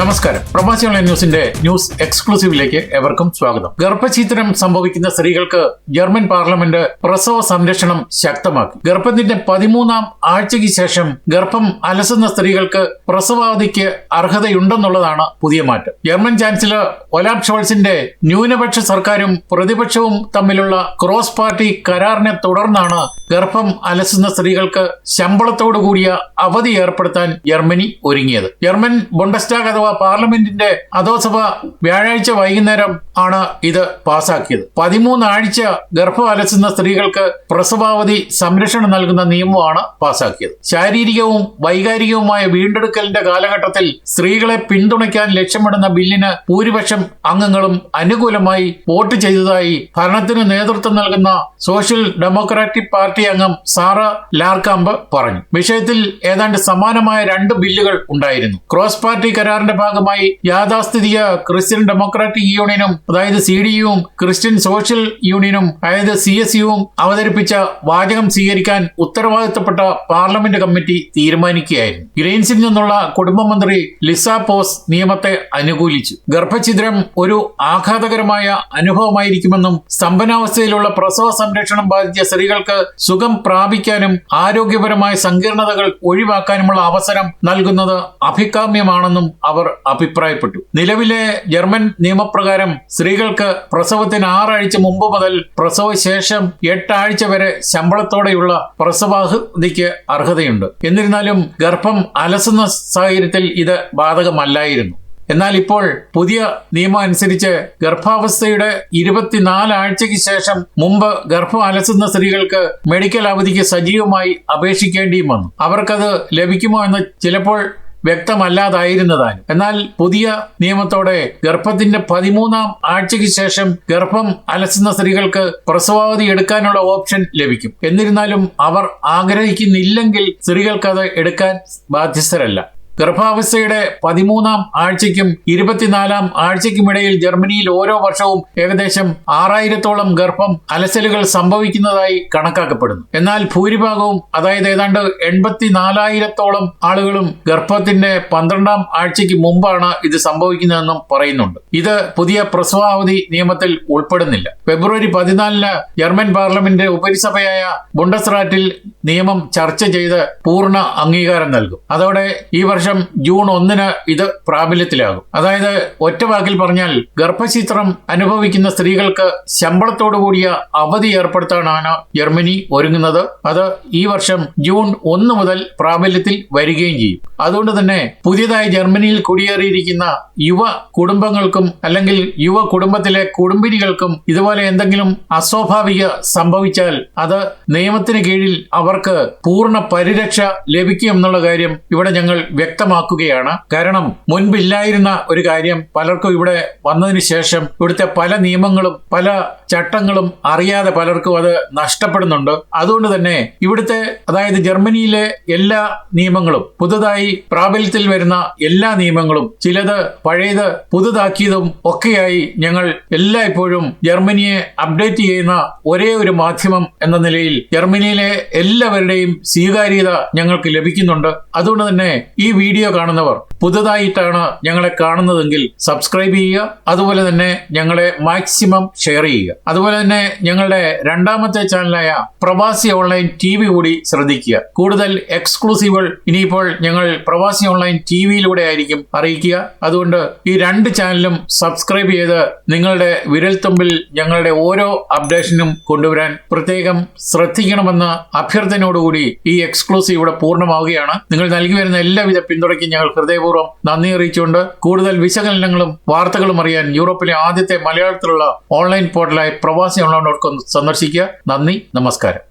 നമസ്കാരം. പ്രവാസി ഓൺലൈൻ ന്യൂസിന്റെ ന്യൂസ് എക്സ്ക്ലൂസീവിലേക്ക് എവർക്കും സ്വാഗതം. ഗർഭഛിദ്രം സംഭവിക്കുന്ന സ്ത്രീകൾക്ക് ജർമ്മൻ പാർലമെന്റ് പ്രസവ സംരക്ഷണം ശക്തമാക്കി. ഗർഭത്തിന്റെ പതിമൂന്നാം ആഴ്ചയ്ക്ക് ശേഷം ഗർഭം അലസുന്ന സ്ത്രീകൾക്ക് പ്രസവാവധിക്ക് അർഹതയുണ്ടെന്നുള്ളതാണ് പുതിയ മാറ്റം. ജർമ്മൻ ചാൻസലർ ഒലാബ് ഷോൾസിന്റെ ന്യൂനപക്ഷ സർക്കാരും പ്രതിപക്ഷവും തമ്മിലുള്ള ക്രോസ് പാർട്ടി കരാറിനെ തുടർന്നാണ് ഗർഭം അലസുന്ന സ്ത്രീകൾക്ക് ശമ്പളത്തോടു കൂടിയ അവധി ഏർപ്പെടുത്താൻ ജർമ്മനി ഒരുങ്ങിയത്. ജർമ്മൻ ബുണ്ടസ്റ്റാഗ് അഥവാ പാർലമെന്റിന്റെ അധോസഭ വ്യാഴാഴ്ച വൈകുന്നേരം ആണ് ഇത് പാസാക്കിയത്. പതിമൂന്നാഴ്ച ഗർഭം അലസുന്ന സ്ത്രീകൾക്ക് പ്രസവാവധി സംരക്ഷണം നൽകുന്ന നിയമമാണ് പാസാക്കിയത്. ശാരീരികവും വൈകാരികവുമായ വീണ്ടെടുക്കലിന്റെ കാലഘട്ടത്തിൽ സ്ത്രീകളെ പിന്തുണയ്ക്കാൻ ലക്ഷ്യമിടുന്ന ബില്ലിന് ഭൂരിപക്ഷം അംഗങ്ങളും അനുകൂലമായി വോട്ട് ചെയ്തതായി ഭരണത്തിന് നേതൃത്വം നൽകുന്ന സോഷ്യൽ ഡെമോക്രാറ്റിക് പാർട്ടി അംഗം സാറ ലാർക്കാമ്പ് പറഞ്ഞു. വിഷയത്തിൽ ഏതാണ്ട് സമാനമായ രണ്ട് ബില്ലുകൾ ഉണ്ടായിരുന്നു. ക്രോസ് പാർട്ടി കരാറിന്റെ ഭാഗമായി യാഥാസ്ഥിതിക ക്രിസ്ത്യൻ ഡെമോക്രാറ്റിക് യൂണിയനും അതായത് സി ഡി യുവും ക്രിസ്ത്യൻ സോഷ്യൽ യൂണിയനും അതായത് സി എസ് യുവും അവതരിപ്പിച്ച വാചകം സ്വീകരിക്കാൻ ഉത്തരവാദിത്തപ്പെട്ട പാർലമെന്റ് കമ്മിറ്റി തീരുമാനിക്കുകയായിരുന്നു. ഗ്രീൻസിൽ നിന്നുള്ള കുടുംബമന്ത്രി ലിസ പോസ് നിയമത്തെ അനുകൂലിച്ചു. ഗർഭഛിദ്രം ഒരു ആഘാതകരമായ അനുഭവമായിരിക്കുമെന്നും സ്തംഭനാവസ്ഥയിലുള്ള പ്രസവ സംരക്ഷണം ബാധിച്ച സ്ത്രീകൾക്ക് സുഖം പ്രാപിക്കാനും ആരോഗ്യപരമായ സങ്കീർണതകൾ ഒഴിവാക്കാനുമുള്ള അവസരം നൽകുന്നത് അഭികാമ്യമാണെന്നും അവർ അഭിപ്രായപ്പെട്ടു. നിലവിലെ ജർമ്മൻ നിയമപ്രകാരം സ്ത്രീകൾക്ക് പ്രസവത്തിന് ആറാഴ്ച മുമ്പ് മുതൽ പ്രസവശേഷം എട്ടാഴ്ച വരെ ശമ്പളത്തോടെയുള്ള പ്രസവാവധിക്ക് അർഹതയുണ്ട്. എന്നിരുന്നാലും ഗർഭം അലസുന്ന സാഹചര്യത്തിൽ ഇത് ബാധകമല്ലായിരുന്നു. എന്നാൽ ഇപ്പോൾ പുതിയ നിയമം അനുസരിച്ച് ഗർഭാവസ്ഥയുടെ ഇരുപത്തിനാല് ആഴ്ചയ്ക്ക് ശേഷം മുമ്പ് ഗർഭം അലസുന്ന സ്ത്രീകൾക്ക് മെഡിക്കൽ അവധിക്ക് സജീവമായി അപേക്ഷിക്കേണ്ടിയും വന്നു. അവർക്കത് ലഭിക്കുമോ എന്ന് ചിലപ്പോൾ വ്യക്തമല്ലാതായിരുന്നതാനും എന്നാൽ പുതിയ നിയമത്തോടെ ഗർഭത്തിന്റെ പതിമൂന്നാം ആഴ്ചയ്ക്ക് ശേഷം ഗർഭം അലസുന്ന സ്ത്രീകൾക്ക് പ്രസവാവധി എടുക്കാനുള്ള ഓപ്ഷൻ ലഭിക്കും. എന്നിരുന്നാലും അവർ ആഗ്രഹിക്കുന്നില്ലെങ്കിൽ സ്ത്രീകൾക്ക് അത് എടുക്കാൻ ബാധ്യസ്ഥരല്ല. ഗർഭാവസ്ഥയുടെ പതിമൂന്നാം ആഴ്ചയ്ക്കും ഇരുപത്തിനാലാം ആഴ്ചയ്ക്കുമിടയിൽ ജർമ്മനിയിൽ ഓരോ വർഷവും ഏകദേശം ആറായിരത്തോളം ഗർഭം അലസലുകൾ സംഭവിക്കുന്നതായി കണക്കാക്കപ്പെടുന്നു. എന്നാൽ ഭൂരിഭാഗവും അതായത് ഏതാണ്ട് എൺപത്തിനാലായിരത്തോളം ആളുകളും ഗർഭത്തിന്റെ പന്ത്രണ്ടാം ആഴ്ചയ്ക്ക് മുമ്പാണ് ഇത് സംഭവിക്കുന്നതെന്നും പറയുന്നുണ്ട്. ഇത് പുതിയ പ്രസവാവധി നിയമത്തിൽ ഉൾപ്പെടുന്നില്ല. ഫെബ്രുവരി പതിനാലിന് ജർമ്മൻ പാർലമെന്റ് ഉപരിസഭയായ ബുണ്ടസ്റാറ്റിൽ നിയമം ചർച്ച ചെയ്ത് പൂർണ അംഗീകാരം നൽകും. അതോടെ ഈ വർഷം ജൂൺ ഒന്നിന് ഇത് പ്രാബല്യത്തിലാകും. അതായത് ഒറ്റ വാക്കിൽ പറഞ്ഞാൽ ഗർഭചിത്രം അനുഭവിക്കുന്ന സ്ത്രീകൾക്ക് ശമ്പളത്തോടു കൂടിയ അവധി ഏർപ്പെടുത്താനാണ് ജർമ്മനി ഒരുങ്ങുന്നത്. അത് ഈ വർഷം ജൂൺ ഒന്ന് മുതൽ പ്രാബല്യത്തിൽ വരികയും ചെയ്യും. അതുകൊണ്ട് തന്നെ പുതിയതായി ജർമ്മനിയിൽ കുടിയേറിയിരിക്കുന്ന യുവ കുടുംബങ്ങൾക്കും അല്ലെങ്കിൽ യുവ കുടുംബത്തിലെ കുടുംബിനികൾക്കും ഇതുപോലെ എന്തെങ്കിലും അസ്വാഭാവിക സംഭവിച്ചാൽ അത് നിയമത്തിന് കീഴിൽ അവർക്ക് പൂർണ പരിരക്ഷ ലഭിക്കും എന്നുള്ള കാര്യം ഇവിടെ ഞങ്ങൾ വ്യക്തമാക്കുകയാണ്. കാരണം മുൻപില്ലായിരുന്ന ഒരു കാര്യം പലർക്കും ഇവിടെ വന്നതിന് ശേഷം ഇവിടുത്തെ പല നിയമങ്ങളും പല ചട്ടങ്ങളും അറിയാതെ പലർക്കും അത് നഷ്ടപ്പെടുന്നുണ്ട്. അതുകൊണ്ട് തന്നെ ഇവിടുത്തെ അതായത് ജർമ്മനിയിലെ എല്ലാ നിയമങ്ങളും പുതുതായി പ്രാബല്യത്തിൽ വരുന്ന എല്ലാ നിയമങ്ങളും ചിലത് പഴയത് പുതുതാക്കിയതും ഒക്കെയായി ഞങ്ങൾ എല്ലായ്പ്പോഴും ജർമ്മനിയെ അപ്ഡേറ്റ് ചെയ്യുന്ന ഒരേ ഒരു മാധ്യമം എന്ന നിലയിൽ ജർമ്മനിയിലെ എല്ലാവരുടെയും സ്വീകാര്യത ഞങ്ങൾക്ക് ലഭിക്കുന്നുണ്ട്. അതുകൊണ്ട് തന്നെ ഈ വീഡിയോ കാണുന്നവർ പുതുതായിട്ടാണ് ഞങ്ങളെ കാണുന്നതെങ്കിൽ സബ്സ്ക്രൈബ് ചെയ്യുക. അതുപോലെ തന്നെ ഞങ്ങളെ മാക്സിമം ഷെയർ ചെയ്യുക. അതുപോലെ തന്നെ ഞങ്ങളുടെ രണ്ടാമത്തെ ചാനലായ പ്രവാസി ഓൺലൈൻ ടി കൂടി ശ്രദ്ധിക്കുക. കൂടുതൽ എക്സ്ക്ലൂസീവുകൾ ഇനിയിപ്പോൾ ഞങ്ങൾ പ്രവാസി ഓൺലൈൻ ടി വിയിലൂടെ ആയിരിക്കും അറിയിക്കുക. അതുകൊണ്ട് ഈ രണ്ട് ചാനലും സബ്സ്ക്രൈബ് ചെയ്ത് നിങ്ങളുടെ വിരൽത്തുമ്പിൽ ഞങ്ങളുടെ ഓരോ അപ്ഡേഷനും കൊണ്ടുവരാൻ പ്രത്യേകം ശ്രദ്ധിക്കണമെന്ന അഭ്യർത്ഥനയോടുകൂടി ഈ എക്സ്ക്ലൂസീവ് ഇവിടെ പൂർണമാവുകയാണ്. നിങ്ങൾ നൽകി വരുന്ന എല്ലാവിധ പിന്തുണയ്ക്കും ഞങ്ങൾ. ഹൃദയപൂർവം നന്ദി അറിയിച്ചുകൊണ്ട് കൂടുതൽ വിശകലനങ്ങളും വാർത്തകളും അറിയാൻ യൂറോപ്പിലെ ആദ്യത്തെ മലയാളത്തിലുള്ള ഓൺലൈൻ പോർട്ടലായ പ്രവാസി ഓൺലൈൻ ഡോട്ട് കോം സന്ദർശിക്കുക. നന്ദി നമസ്കാരം.